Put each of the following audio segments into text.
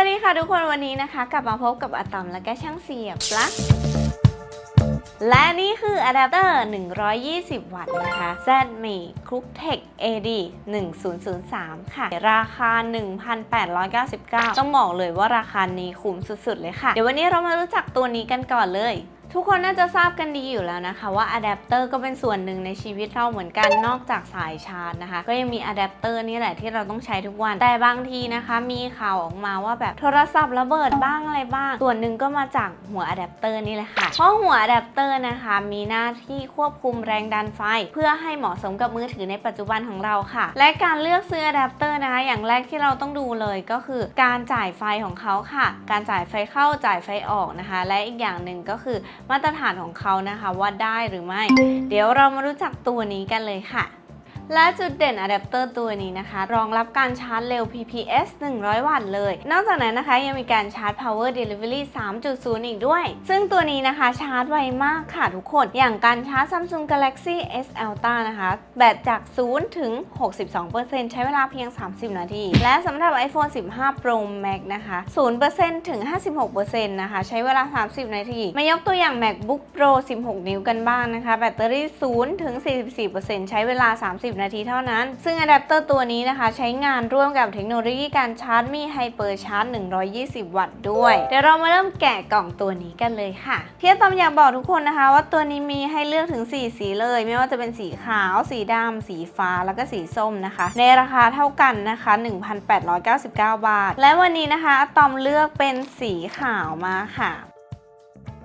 วัสดีค่ะทุกคนวันนี้นะคะ กลับมาพบกับอะตอมและก็ช่างเสียบปลั๊กและนี่คืออะแดปเตอร์ 120 วัตต์นะคะ ZME c o o k t e c h AD 1003 ค่ะ ราคา 1,899 ต้องบอกเลยว่าราคานี้คุ้มสุดๆเลยค่ะ เดี๋ยววันนี้เรามารู้จักตัวนี้กันก่อนเลย ทุกคนน่าจะทราบกันดีอยู่แล้วนะคะว่าอะแดปเตอร์ก็เป็นส่วนหนึ่งในชีวิตเราเหมือนกันนอกจากสายชาร์จนะคะ ก็ยังมีอะแดปเตอร์นี่แหละที่เราต้องใช้ทุกวัน แต่บางทีนะคะมีข่าวออกมาว่าแบบโทรศัพท์ระเบิดบ้างอะไรบ้าง ส่วนหนึ่งก็มาจากหัวอะแดปเตอร์นี่แหละค่ะเพราะหัวอะแดปเตอร์นะคะมีหน้าที่ควบคุมแรงดันไฟ เพื่อให้เหมาะสมกับมือถือในปัจจุบันของเราค่ะ และการเลือกซื้ออะแดปเตอร์นะคะอย่างแรกที่เราต้องดูเลยก็คือ การจ่ายไฟของเขาค่ะ การจ่ายไฟเข้าจ่ายไฟออกนะคะ และอีกอย่างหนึ่งก็คือมาตรฐานของเขานะคะว่าได้หรือไม่ เดี๋ยวเรามารู้จักตัวนี้กันเลยค่ะ และจุดเด่นอะแดปเตอร์ตัวนี้นะคะ รองรับการชาร์จเร็ว PPS 100 วัตต์เลย นอกจากนั้นนะคะ ยังมีการชาร์จ Power Delivery 3.0 อีกด้วย ซึ่งตัวนี้นะคะชาร์จไวมากค่ะทุกคน อย่างการชาร์จ Samsung Galaxy S Ultra นะคะ แบตจาก 0 ถึง 62%ใช้เวลาเพียง 30 นาที และสำหรับ iPhone 15 Pro Max นะคะ 0%ถึง 56%นะคะ ใช้เวลา 30 นาที มายกตัวอย่าง MacBook Pro 16 นิ้วกันบ้างนะคะ แบตเตอรี่ 0 ถึง 44%ใช้เวลา 30นาทีเท่านั้น ซึ่งอะแดปเตอร์ตัวนี้นะคะ ใช้งานร่วมกับเทคโนโลยีการชาร์จมีไฮเปอร์ชาร์จ 120 วัตต์ด้วย เดี๋ยวเรามาเริ่มแกะกล่องตัวนี้กันเลยค่ะเทียบตอมอยากบอกทุกคนนะคะ ว่าตัวนี้มีให้เลือกถึง 4 สีเลย ไม่ว่าจะเป็นสีขาว สีดำสีฟ้าแล้วก็สีส้มนะคะ ในราคาเท่ากันนะคะ 1,899 บาท และวันนี้นะคะอะตอมเลือกเป็นสีขาวมาค่ะ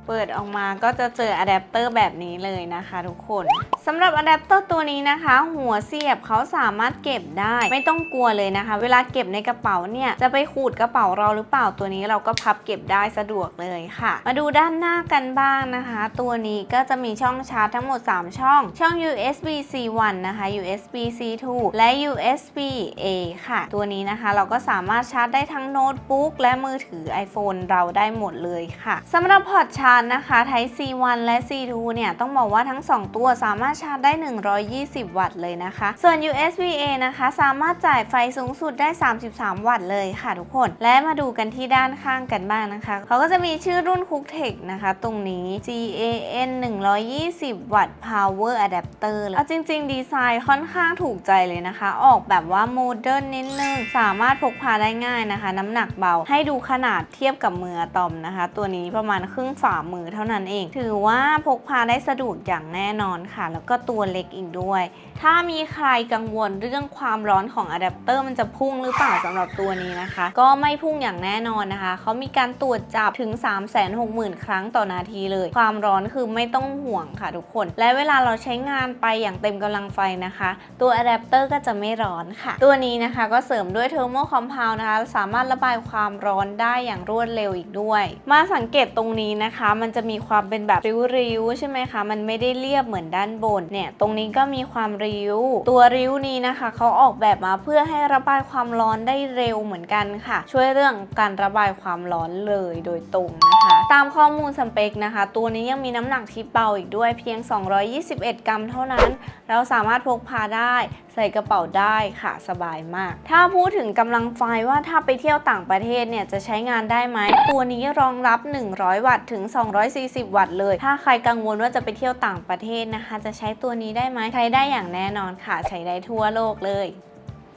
เปิดออกมาก็จะเจออะแดปเตอร์แบบนี้เลยนะคะทุกคนสำหรับอะแดปเตอร์ตัวนี้นะคะ หัวเสียบเขาสามารถเก็บได้ไม่ต้องกลัวเลยนะคะ เวลาเก็บในกระเป๋าเนี่ยจะไปขูดกระเป๋าเราหรือเปล่าตัวนี้เราก็พับเก็บได้สะดวกเลยค่ะ มาดูด้านหน้ากันบ้างนะคะ ตัวนี้ก็จะมีช่องชาร์จทั้งหมด 3 ช่อง ช่อง USB C1 นะคะ USB C2 และ USB A ค่ะ ตัวนี้นะคะเราก็สามารถชาร์จได้ทั้งโน้ตบุ๊กและมือถือ iPhone เราได้หมดเลยค่ะสำหรับพอร์ตชาร์จนะคะ Type C1 และ C2 เนี่ยต้องบอกว่าทั้ง 2 ตัวสามารถชาร์จได้ 120 วัตต์เลยนะคะ ส่วน USB A นะคะสามารถจ่ายไฟสูงสุดได้ 33 วัตต์เลยค่ะทุกคน และมาดูกันที่ด้านข้างกันบ้างนะคะ เขาก็จะมีชื่อรุ่น Cooktech นะคะ ตรงนี้ GAN 120 วัตต์ Power Adapter เลยเอาจริง ๆ ดีไซน์ค่อนข้างถูกใจเลยนะคะ ออกแบบว่าโมเดิร์นนิดนึง สามารถพกพาได้ง่ายนะคะ น้ำหนักเบา ให้ดูขนาดเทียบกับมืออะตอมนะคะ ตัวนี้ประมาณครึ่งฝ่ามือเท่านั้นเอง ถือว่าพกพาได้สะดวกอย่างแน่นอนค่ะ แล้วก็ตัวเล็กอีกด้วย ถ้ามีใครกังวลเรื่องความร้อนของอะแดปเตอร์มันจะพุ่งหรือเปล่าสำหรับตัวนี้นะคะ ก็ไม่พุ่งอย่างแน่นอนนะคะ เขามีการตรวจจับถึง 360,000 ครั้งต่อนาทีเลย ความร้อนคือไม่ต้องห่วงค่ะทุกคน และเวลาเราใช้งานไปอย่างเต็มกำลังไฟนะคะ ตัวอะแดปเตอร์ก็จะไม่ร้อนค่ะ ตัวนี้นะคะก็เสริมด้วยเทอร์โมคอมเพลนะคะ สามารถระบายความร้อนได้อย่างรวดเร็วอีกด้วย มาสังเกตตรงนี้นะคะมันจะมีความเป็นแบบริ้วๆใช่ไหมคะ มันไม่ได้เรียบเหมือนด้านบนเนี่ย ตรงนี้ก็มีความริ้ว ตัวริ้วนี้นะคะเขาออกแบบมาเพื่อให้ระบายความร้อนได้เร็วเหมือนกันค่ะ ช่วยเรื่องการระบายความร้อนเลยโดยตรงนะคะ ตามข้อมูลสเปคนะคะ ตัวนี้ยังมีน้ำหนักที่เบาอีกด้วยเพียง 221 กรัมเท่านั้น เราสามารถพกพาได้ใส่กระเป๋าได้ค่ะสบายมาก ถ้าพูดถึงกำลังไฟว่าถ้าไปเที่ยวต่างประเทศเนี่ยจะใช้งานได้ไหมตัวนี้รองรับ 100 วัตต์ถึง240 วัตต์เลย ถ้าใครกังวลว่าจะไปเที่ยวต่างประเทศนะคะ จะใช้ตัวนี้ได้ไหมใช้ได้อย่างแน่นอนค่ะ ใช้ได้ทั่วโลกเลย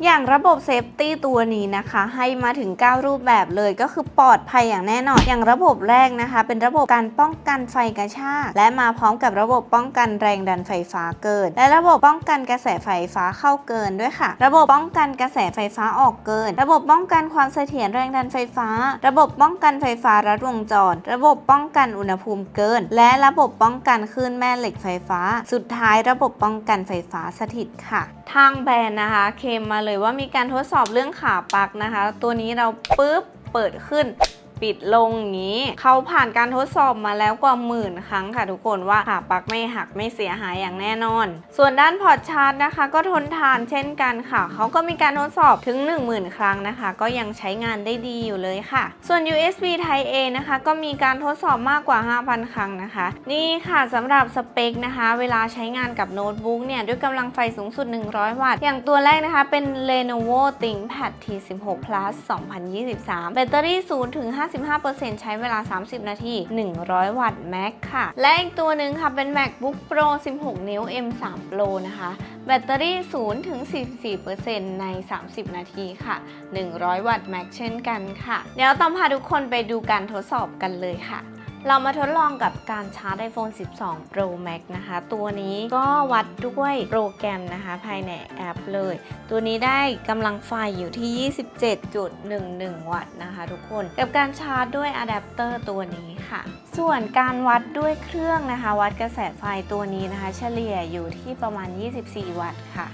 อย่างระบบเซฟตี้ตัวนี้นะคะ ให้มาถึง 9 รูปแบบเลยก็คือปลอดภัยอย่างแน่นอน อย่างระบบแรกนะคะ เป็นระบบการป้องกันไฟกระชากและมาพร้อมกับระบบป้องกันแรงดันไฟฟ้าเกิน และระบบป้องกันกระแสไฟฟ้าเข้าเกินด้วยค่ะ ระบบป้องกันกระแสไฟฟ้าออกเกิน ระบบป้องกันความเสถียรแรงดันไฟฟ้า ระบบป้องกันไฟฟ้ารัดวงจร ระบบป้องกันอุณหภูมิเกิน และระบบป้องกันคลื่นแม่เหล็กไฟฟ้า สุดท้ายระบบป้องกันไฟฟ้าสถิตค่ะ ทางแบรนด์นะคะเคมมาเลยว่ามีการทดสอบเรื่องขาปลั๊กนะคะ ตัวนี้เราปุ๊บเปิดขึ้น ปิดลงอย่างนี้ เขาผ่านการทดสอบมาแล้วกว่าหมื่นครั้งค่ะทุกคนว่าขาปลั๊กไม่หักไม่เสียหายอย่างแน่นอน ส่วนด้านพอร์ตชาร์จนะคะ ก็ทนทานเช่นกันค่ะ เขาก็มีการทดสอบถึง 10,000 ครั้งนะคะ ก็ยังใช้งานได้ดีอยู่เลยค่ะ ส่วน USB Type A นะคะก็มีการทดสอบมากกว่า 5,000 ครั้งนะคะ นี่ค่ะสำหรับสเปคนะคะ เวลาใช้งานกับโน้ตบุ๊กเนี่ยด้วยกำลังไฟสูงสุด 100 วัตต์ อย่างตัวแรกนะคะเป็น Lenovo ThinkPad T16 Plus 2023 แบตเตอรี่0ถึง55%ใช้เวลา 30 นาที 100 วัตต์แม็กค่ะ และอีกตัวหนึ่งค่ะเป็น MacBook Pro 16 นิ้ว M3 Pro นะคะ แบตเตอรี่ 0 ถึง 44%ใน 30 นาทีค่ะ 100 วัตต์แม็กเช่นกันค่ะ เดี๋ยวต้องพาทุกคนไปดูการทดสอบกันเลยค่ะ เรามาทดลองกับการชาร์จ iPhone 12 Pro Max นะคะ ตัวนี้ก็วัดด้วยโปรแกรมนะคะ ภายในแอปเลย ตัวนี้ได้กำลังไฟอยู่ที่ 27.11 วัตต์นะคะทุกคน กับการชาร์จด้วยอะแดปเตอร์ตัวนี้ค่ะ ส่วนการวัดด้วยเครื่องนะคะ วัดกระแสไฟตัวนี้นะคะ เฉลี่ยอยู่ที่ประมาณ 24 วัตต์ค่ะ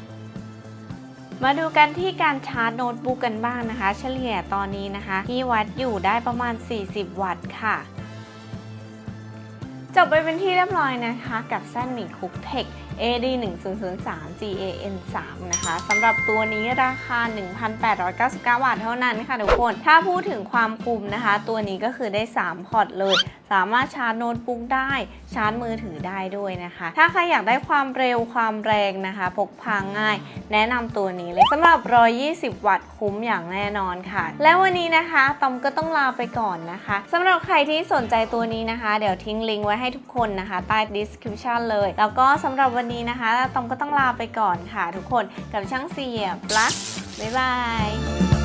มาดูกันที่การชาร์จโน้ตบุ๊กกันบ้างนะคะ เฉลี่ยตอนนี้นะคะ ที่วัดอยู่ได้ประมาณ 40 วัตต์ค่ะ จบไปเป็นที่เรียบร้อยนะคะกับสั้นหมี่คุกเทค AD 1 0 0 3 GAN 3นะคะสำหรับตัวนี้ราคา 1,899 บาทเท่านั้นค่ะทุกคน ถ้าพูดถึงความคุ้มนะคะ ตัวนี้ก็คือได้ 3 พอร์ตเลย สามารถชาร์จโน้ตบุ๊กได้ ชาร์จมือถือได้ด้วยนะคะ ถ้าใครอยากได้ความเร็วความแรงนะคะ พกพาง่าย แนะนำตัวนี้เลยสำหรับ 120 วัตต์คุ้มอย่างแน่นอนค่ะ และวันนี้นะคะตอมก็ต้องลาไปก่อนนะคะสำหรับใครที่สนใจตัวนี้นะคะ เดี๋ยวทิ้งลิงก์ไว้ให้ทุกคนนะคะ ใต้ description เลย แล้วก็สำหรับวันนี้นะคะตอมก็ต้องลาไปก่อนค่ะ ทุกคนกับช่างเสียบลักบ๊ายบาย